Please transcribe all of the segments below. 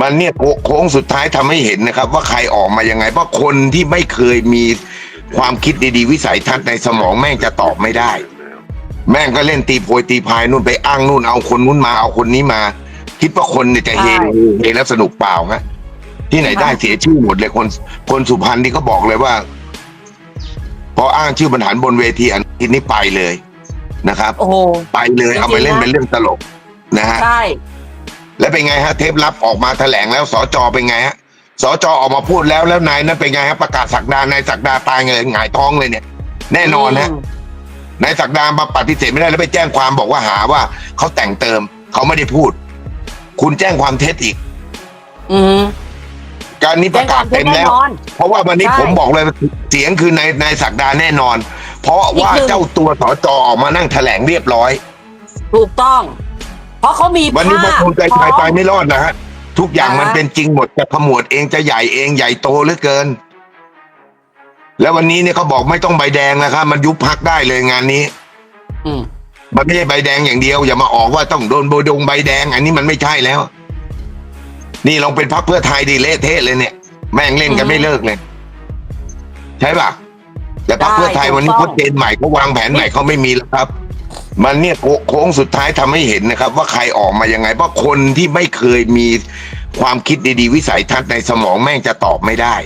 มันเนี่ยโคโค้งสุดท้ายทำให้เห็นนะครับ ว่าใครออกมายังไง เพราะคนที่ไม่เคยมีความคิดดีๆ วิสัยทัศน์ในสมองแม่งจะตอบไม่ได้ แม่งก็เล่นตีโพยตีพายนู่นไปอ้างนู่นเอาคนนู้นมาเอาคนนี้มา คิดว่าคนเนี่ยจะเฮใช่เฮแล้วสนุกเปล่าฮะที่ไหนได้เสียชื่อหมดเลยคน คนสุพรรณนี่ก็บอกเลยว่า พออ้างชื่อบรรหารบนเวทีอันนี้ไปเลยนะครับโอ้โหไปเลยเอาไปเล่นเป็นเรื่องตลกนะฮะใช่ แล้วเป็นไงฮะเทปลับออกมาแถลงแล้วสจเป็นไงฮะสจออกมาพูดแล้วแล้วนายนั้นเป็นไงฮะประกาศสักดานายสักดาตายเลยหงายท้องเลยเนี่ย แน่นอนฮะมนายสักดามาปฏิเสธไม่ได้แล้วไปแจ้งความบอกว่าหาว่าเขาแต่งเติมเขาไม่ได้พูด คุณแจ้งความเท็จอีก อืมการนี้ประกาศเต็มแล้วแน่นอนเพราะว่าวันนี้ใช่ผมบอกเลยเสียงคือนายนายสักดาแน่นอน เพราะว่าอีกหนึ่งเจ้าตัวสจออกมานั่งแถลงเรียบร้อย ถูกต้อง เพราะเขามีวันนี้พรภารพภูมิใจไทยพไปร้อมไม่รอดนะฮะ ทุกอย่างอ่าฮะมันเป็นจริงหมดจะขมวดเองจะใหญ่เองใหญ่โตเหลือเกิน แล้ววันนี้เนี่ยเขาบอกไม่ต้องใบแดงนะครับ มันยุบพักได้เลยงานนี้ อืมมันไม่ใช่ใบแดงอย่างเดียว อย่ามาออกว่าต้องโดนโบดงใบแดง อันนี้มันไม่ใช่แล้ว นี่ลองเป็นพักเพื่อไทยดีเละเทะเลยเนี่ย แม่งเล่นกันไม่เลิกเลย ใช่ปะแต่พักเพื่อไทยวันนี้เขาเจนใหม่เขาวางแผนใหม่เขาไม่มีแล้วครับ มันเนี่ยโคโค้งสุดท้ายทำให้เห็นนะครับ ว่าใครออกมายังไง เพราะคนที่ไม่เคยมีความคิดดีๆ วิสัยทัศน์ในสมองแม่งจะตอบไม่ได้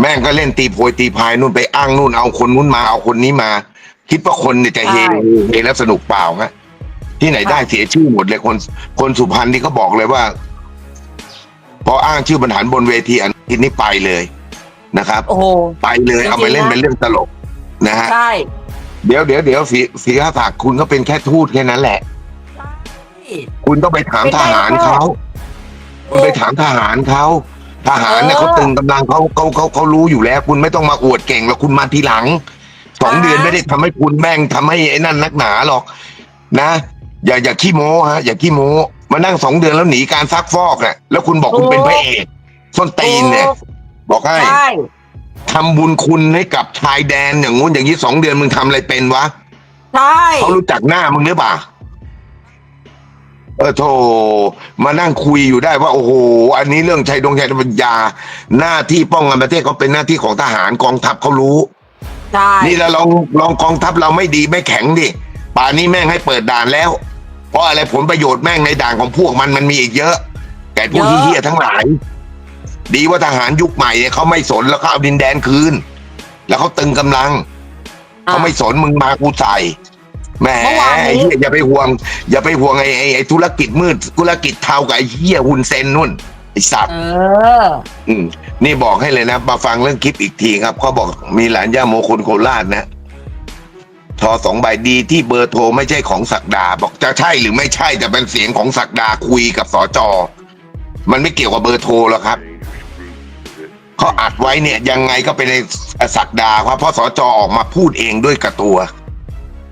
แม่งก็เล่นตีโพยตีพายนู่นไปอ้างนู่นเอาคนนู้นมาเอาคนนี้มา คิดว่าคนเนี่ยจะเฮใช่เฮแล้วสนุกเปล่าฮะที่ไหนได้เสียชื่อหมดเลยคนคนสุพรรณนี่ก็บอกเลยว่า พออ้างชื่อบรรหารบนเวทีอันนี้ไปเลยนะครับโอ้โหไปเลยเอาไปเล่นจริงๆนะเป็นเรื่องตลกนะฮะใช่ เดี๋ยวเดี๋ยวเดี๋ยวสีสีข้าศักดิ์คุณก็เป็นแค่ทูตแค่นั้นแหละ คุณต้องไปถามเป็นทไงหารก็เขาคุณไปถามทหารเขาทหารเนี่ยเออเขาตึงกำลังเขาเขาเขาเขารู้อยู่แล้ว คุณไม่ต้องมาอวดเก่งแล้วคุณมาทีหลังสองอ่าเดือนไม่ได้ทำให้คุณแม่งทำให้ไอ้นั่นนักหนาหรอก นะ อย่าอย่าขี้โม้ฮะอย่าขี้โม้มานั่งสองเดือนแล้วหนีการซักฟอกเนี่ยแล้วคุณบอกคุณเป็นพระเอกส้นตีนเนี่ย บอกให้ใช่ ทำบุญคุณให้กับชายแดนอย่างงู้นอย่างนี้สองเดือนมึงทำอะไรเป็นวะใช่เขารู้จักหน้ามึงหรือเปล่าเออโธ่มานั่งคุยอยู่ได้ว่าโอ้โหอันนี้เรื่องชัยดงชัยปัญญา หน้าที่ป้องกันประเทศเขาเป็นหน้าที่ของทหารกองทัพเขารู้ใช่นี่เราลองลองกองทัพเราไม่ดีไม่แข็งดิป่านนี้แม่งให้เปิดด่านแล้ว เพราะอะไรผลประโยชน์แม่งในด่านของพวกมันมันมีอีกเยอะแก่พวกเฮี้ยๆทั้งหลาย ดีว่าทหารยุคใหม่เนี่ยเขาไม่สนแล้วเขาเอาดินแดนคืน แล้วเขาตึงกำลังเขาไม่สนมึงมากูใส่แหมเมื่อวานนี้ไอ้เหี้ยอย่าไปห่วง อย่าไปห่วงไอ้ไอ้ไอ้ธุรกิจมืดธุรกิจเทากับไอ้เหี้ยหุนเซนนู่นไอ้สัตว์เอออืมนี่บอกให้เลยนะมาฟังเรื่องคลิปอีกทีครับเขาบอกมีหลานย่าโมคนโคราชนะทอสองใบดีที่เบอร์โทรไม่ใช่ของศักดา บอกจะใช่หรือไม่ใช่แต่เป็นเสียงของศักดาคุยกับสอจอมันไม่เกี่ยวกับเบอร์โทรหรอกครับ เขาอัดไว้เนี่ยยังไงก็เป็นในศักดาครับเพราะสอจออกมาพูดเองด้วยกับตัว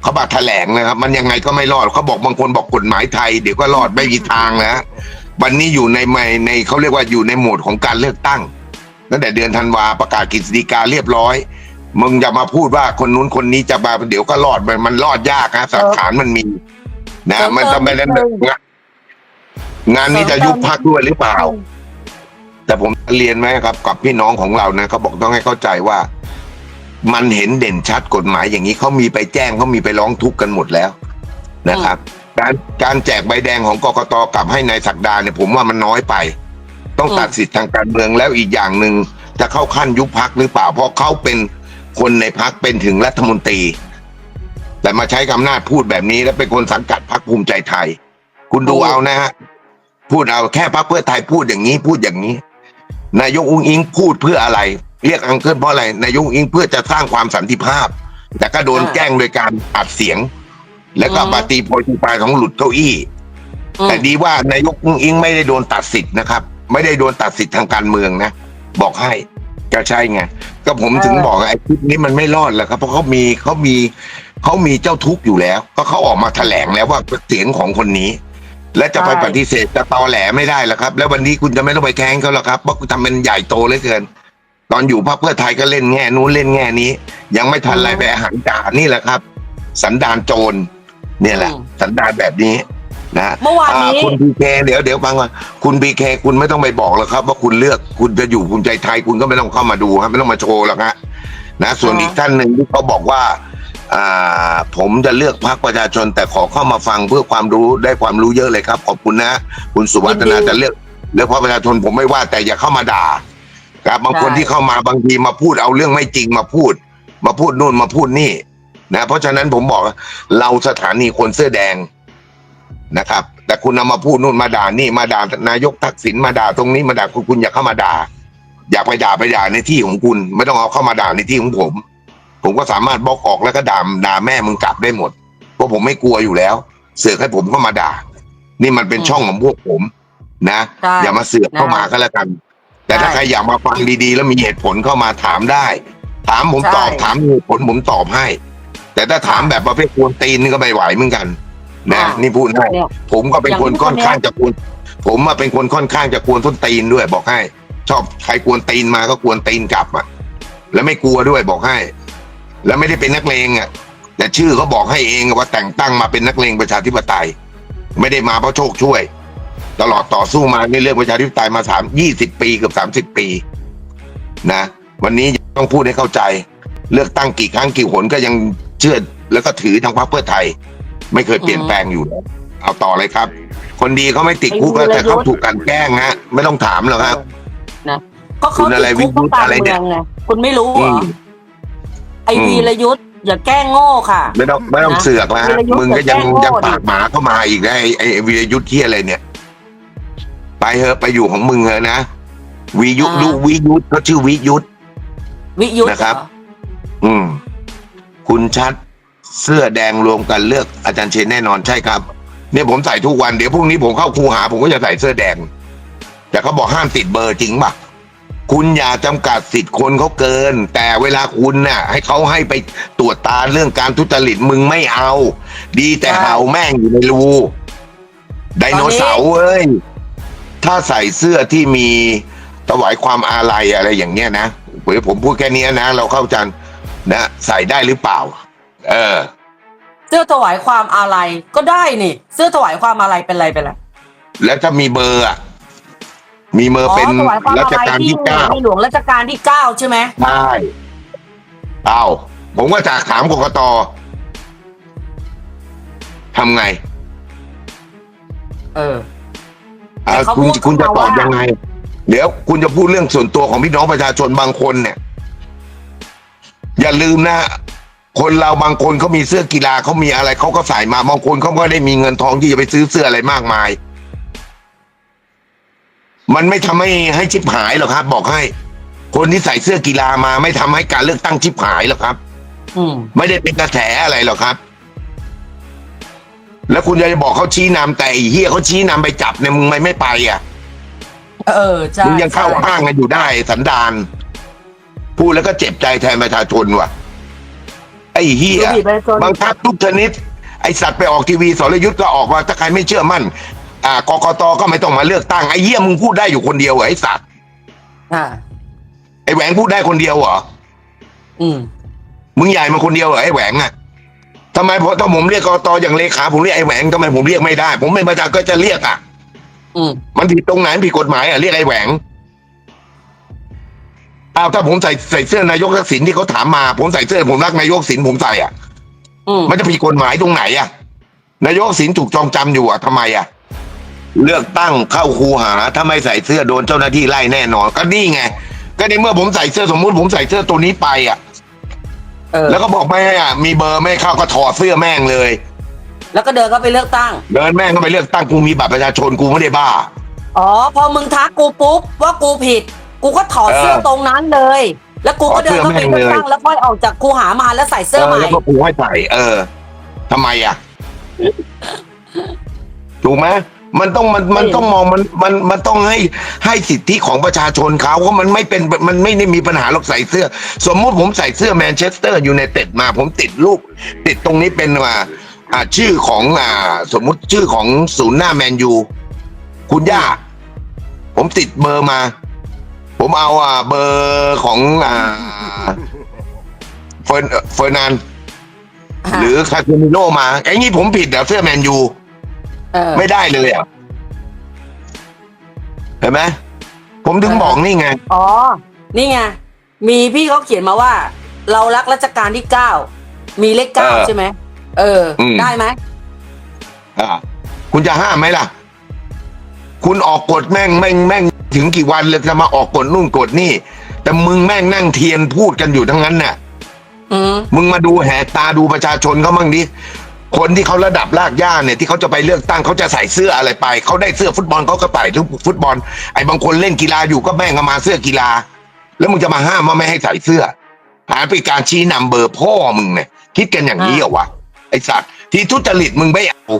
เขาบัตแถลงนะครับ มันยังไงก็ไม่รอดเขาบอกบางคนบอกกฎหมายไทย เดี๋ยวก็รอดไม่มีทางนะวันนี้อยู่ในในในเขาเรียกว่าอยู่ในโหมดของการเลือกตั้งตั้งแต่เดือนธันวาประกาศกฤษฎีกาเรียบร้อยมึงอย่ามาพูดว่าคนนู้นคนนี้จะมาเดี๋ยวก็รอดมันมันรอดยากนะสักฐานมันมี นะ มันทำไมนั้นเติมนิดนึงงานนี้จะยุบพักด้วยหรือเปล่า แต่ผมเรียนไหมครับกับพี่น้องของเรานะเขาบอกต้องให้เข้าใจว่า มันเห็นเด่นชัดกฎหมายอย่างนี้เขามีไปแจ้งเขามีไปร้องทุกข์กันหมดแล้วนะครับ การการแจกใบแดงของกกตกลับให้นายศักดาเนี่ยผมว่ามันน้อยไป ต้องอืมตัดสิทธิ์ทางการเมืองแล้วอีกอย่างหนึ่งจะเข้าขั้นยุบพักหรือเปล่าเพราะเขาเป็นคนในพักเป็นถึงรัฐมนตรี แต่มาใช้อำนาจพูดแบบนี้ แล้วเป็นคนสังกัดพักภูมิใจไทย คุณดูเอานะฮะพูดเอาแค่พักเพื่อไทยพูดอย่างนี้พูดอย่างนี้ นายกอุ้งอิงพูดเพื่ออะไร เรียกอังเคิลเพราะอะไรนายกอุ้งอิงเพื่อจะสร้างความสันติภาพ แต่ก็โดนอ่าแกล้งโดยการอัดเสียง แล้วก็อืมปาตีโพยตีปลายของหลุดเก้าอี้อืมแต่ดีว่านายกอุ้งอิงไม่ได้โดนตัดสิทธิ์นะครับ ไม่ได้โดนตัดสิทธิ์ทางการเมืองนะ บอกให้ก็ใช่ไงก็ผมถึงบอกไอ้คลิปนี้มันไม่รอดแล้วครับเพราะเขามีเขามีเขามีเจ้าทุกข์อยู่แล้ว ก็เขาออกมาแถลงแล้วว่าเสียงของคนนี้ และจะไปใช่ปฏิเสธจะตอแหลไม่ได้แล้วครับ แล้ววันนี้คุณจะไม่ต้องไปแข้งเขาหรอกครับเพราะคุณทำเป็นใหญ่โตเหลือเกิน ตอนอยู่พรรคเพื่อไทยก็เล่นแง่นู้นเล่นแง่นี้ ยังไม่ทันไรไปอาหารจ่านี่แหละครับ สันดานโจรเนี่ยแหละอืมสันดานแบบนี้นะเมื่อวานนี้อ่คุณพีเคเดี๋ยวเดี๋ยวฟังก่อนคุณพีเคคุณไม่ต้องไปบอกหรอกครับ ว่าคุณเลือกคุณจะอยู่ภูมิใจไทยคุณก็ไม่ต้องเข้ามาดูครับไม่ต้องมาโชว์หรอกฮะนะ ส่วนอ่าอีกท่านหนึ่งที่เขาบอกว่าอ่า ผมจะเลือกพรรคประชาชน แต่ขอเข้ามาฟังเพื่อความรู้ได้ความรู้เยอะเลยครับ ขอบคุณนะ คุณสุวัฒนาจะเลือกเลือกพรรคประชาชนผมไม่ว่าแต่อย่าเข้ามาด่า ครับบางคนที่เข้ามาบางทีมาพูดเอาเรื่องไม่จริงมาพูด มาพูดนู่นมาพูดนี่ นะ เพราะฉะนั้นผมบอกเราสถานีคนเสื้อแดงนะครับ แต่คุณนำมาพูดนู่นมาด่านี่มาด่านายกทักษิณมาด่าตรงนี้มาด่าคุณคุณอย่าเข้ามาด่า อย่าไปด่าไปด่าในที่ของคุณ ไม่ต้องเอาเข้ามาด่าในที่ของผม ผมก็สามารถบล็อกออกแล้วก็ด่าด่าแม่มึงกลับได้หมด เพราะผมไม่กลัวอยู่แล้ว เสือกให้ผมเข้ามาด่า นี่มันเป็นช่องของพวกผมนะใช่อย่ามาเสือกเข้ามาก็แล้วกัน แต่ถ้าใช่ใครอยากมาฟังดีๆ แล้วมีเหตุผลเข้ามาถามได้ ถามผมใช่ตอบถามมีเหตุผลผมตอบให้ แต่ถ้าถามแบบประเภทกวนตีนนี่ก็ไม่ไหวเหมือนกันนะอ่านี่พูดให้เนี่ยผมก็เป็นอย่างคนที่ค่อนคนเนี้ยข้างจะกวนผมมาเป็นคนค่อนข้างจะกวนต้นตีนด้วยบอกให้ ชอบใครกวนตีนมาก็กวนตีนกลับอะแล้วไม่กลัวด้วยบอกให้ แล้วไม่ได้เป็นนักเลงอะแต่ชื่อเขาบอกให้เองว่าแต่งตั้งมาเป็นนักเลงประชาธิปไตย ไม่ได้มาเพราะโชคช่วย ตลอดต่อสู้มาในเรื่องประชาธิปไตยมาสามยี่สิบปีเกือบสามสิบปี นะ วันนี้ต้องพูดให้เข้าใจ เลือกตั้งกี่ครั้งกี่หนก็ยังเชื่อแล้วก็ถือทางพรรคเพื่อไทย ไม่เคยเปลี่ยนแปลงอยู่แล้วเอาต่อเลยครับ คนดีเขาไม่ติดคุกแล้วแต่เขาถูกกลันแกล้งฮะ ไม่ต้องถามหรอกครับนะก็เขาคุณอะไรติดคุกวิยุทธ์เพราะการอะไรเนี่เมือยงไงคุณไม่รู้เหรอือม ไออืม วีรยุทธ์อย่าแกล้งโง่ค่ะ ไม่ต้องไม่ต้องนะเสือกแล้วฮะวีรยุทธ์มึงก็ยังจะแกล้งโง่ ยังปากหมาเข้ามาอีกนะไอ้ไอ้ไอ้วีรยุทธ์ที่อะไรเนี่ย ไปเถอะไปอยู่ของมึงเถอะนะวียุทธ์อ่าดูวิยุทธ์เขาชื่อวิยุทธ์ วิยุทธ์นะครับ เหออืม คุณชัดเสื้อแดงรวมกันเลือกอาจารย์เชนแน่นอนใช่ครับ เนี่ยผมใส่ทุกวันเดี๋ยวพรุ่งนี้ผมเข้าคูหา ผมก็จะใส่เสื้อแดง แต่เขาบอกห้ามติดเบอร์จริงป่ะ คุณอย่าจำกัดสิทธิ์คนเขาเกิน แต่เวลาคุณน่ะ ให้เขาให้ไปตรวจตาเรื่องการทุจริตมึงไม่เอา ดีแต่เห่าแม่งอยู่ในรูไดโนเสาร์เอ้ย ถ้าใส่เสื้อที่มีถวายความอาลัยอะไรอย่างเงี้ยนะเดี๋ยวผมพูดแค่เนี้ยนะ เราเข้าใจนะ ใส่ได้หรือเปล่า เออ เสื้อถวายความอาลัยก็ได้นี่ เสื้อถวายความอาลัยเป็นไรเป็นไรแล้วถ้ามีเบอร์อะ มีเบอร์อ๋อเป็นถวายความรัอาชลัยกาลที่ที่เก้าในหลวงรัชกาลที่เก้าใช่ไหมใช่เอาผมก็จากถามกกตทำไงเออ อ่าแต่เขาคุณพูดคุณจะเข้าตมาอบว่ายังไง เดี๋ยวคุณจะพูดเรื่องส่วนตัวของพี่น้องประชาชนบางคนเนี่ย อย่าลืมนะ คนเราบางคนเขามีเสื้อกีฬาเขามีอะไรเขาก็ใส่มาบางคนเขาก็ได้มีเงินทองที่จะไปซื้อเสื้ออะไรมากมาย มันไม่ทำให้ให้ชิบหายหรอกครับ บอกให้ คนที่ใส่เสื้อกีฬามา ไม่ทำให้การเลือกตั้งชิบหายหรอกครับอืมไม่ได้เป็นกระแสอะไรหรอกครับ แล้วคุณจะบอกเขาชี้นำแต่ไอ้เฮียเขาชี้นำไปจับเนี่ยมึงไม่ไม่ไปอะ เออใช่มึงยังเข้าใช่ข้างกันอยู่ได้ สันดานพูดแล้วก็เจ็บใจแทนประชาชนว่ะ ไอ้เฮียดูดิประชาชนบังคับทุกชนิด ไอสัตว์ไปออกทีวีสรยุทธ์ก็ออกมาถ้าใครไม่เชื่อมั่น อ่ากกตก็ไม่ต้องมาเลือกตั้งไอ้เหี้ยมึงพูดได้อยู่คนเดียวเหรอไอ้สัตว์อ่า ไอ้แหวงพูดได้คนเดียวเหรออืม มึงใหญ่มาคนเดียวเหรอไอ้แหวงอะทำไมพอถ้าผมเรียกกตอย่างเลขาผมเรียกไอ้แหวงทำไมผมเรียกไม่ได้ ผมเป็นประชาก็จะเรียกอะ อืม มันผิดตรงไหนผิดกฎหมายอะเรียกไอ้แหวงอ้าวถ้าผมใส่ใส่เสื้อนายกทักษิณที่เขาถามมา ผมใส่เสื้อผมรักนายกทักษิณผมใส่อะ อืม มันจะผิดกฎหมายตรงไหนอะ นายกทักษิณถูกจองจำอยู่อะทำไมอะ เลือกตั้งเข้าคูหา ถ้าไม่ใส่เสื้อโดนเจ้าหน้าที่ไล่แน่นอน ก็นี่ไง ก็ในเมื่อผมใส่เสื้อสมมุติผมใส่เสื้อตัวนี้ไปอะเออแล้วก็บอกไม่ให้อะมีเบอร์ไม่ให้เข้าก็ถอดเสื้อแม่งเลย แล้วก็เดินเข้าไปเลือกตั้ง เดินแม่งเข้าไปเลือกตั้งกูมีบัตรประชาชนกูไม่ได้บ้า อ๋อ พอมึงทักกูปุ๊บว่ากูผิด กูก็ถอดเสื้อเออตรงนั้นเลย แล้วกูก็เดินเข้าไปเลือกตั้งแล้วค่อยออกจากกูหามาแล้วใส่เสื้อใหม่ แล้วก็กูให้ใส่เออทำไมอะ ถูกไหม มันต้องมันมันต้องมองมันมันมันต้องให้ให้สิทธิของประชาชนเขาเพราะมันไม่เป็นมันไม่ได้มีปัญหาหรอกใส่เสื้อ สมมุติผมใส่เสื้อแมนเชสเตอร์ยูไนเต็ดมา ผมติดรูปติดตรงนี้เป็นว่าอ่าชื่อของอ่า สมมุติชื่อของศูนย์หน้าแมนยูคุณย่า ผมติดเบอร์มา ผมเอาอ่าเบอร์ของอ่าเฟิร์นเฟอร์นานหรือคาเซมิโนมาไอ้นี่ผมผิดเหรอเสื้อแมนยู เออ ไม่ได้เลยอะเห็นไหมผมถึงเออบอกนี่ไง อ๋อ นี่ไง มีพี่เขาเขียนมาว่า เรารักรัชกาลที่เก้า มีเลขเก้าเออใช่ไหม เอออมได้ไหม อ่าคุณจะห้ามไหมล่ะ คุณออกกฎแม่งแม่งแม่งถึงกี่วันเลยจะมาออกกฎนู่นกฎนี่ แต่มึงแม่งนั่งเทียนพูดกันอยู่ทั้งนั้นน่ะ อืม มึงมาดูแหกตาดูประชาชนเขามั่งดิ คนที่เขาระดับลากย่าเนี่ยที่เขาจะไปเลือกตั้งเขาจะใส่เสื้ออะไรไปเขาได้เสื้อฟุตบอลเขาก็ใส่ทุกฟุตบอลไอ้บางคนเล่นกีฬาอยู่ก็แม่งมาเสื้อกีฬา แล้วมึงจะมาห้ามว่าไม่ให้ใส่เสื้อ หาเป็นการชี้นำเบอร์พ่อมึงเนี่ยคิดกันอย่างนี้เหรอวะไอ้สัตว์ที่ทุจริตมึงไม่เอา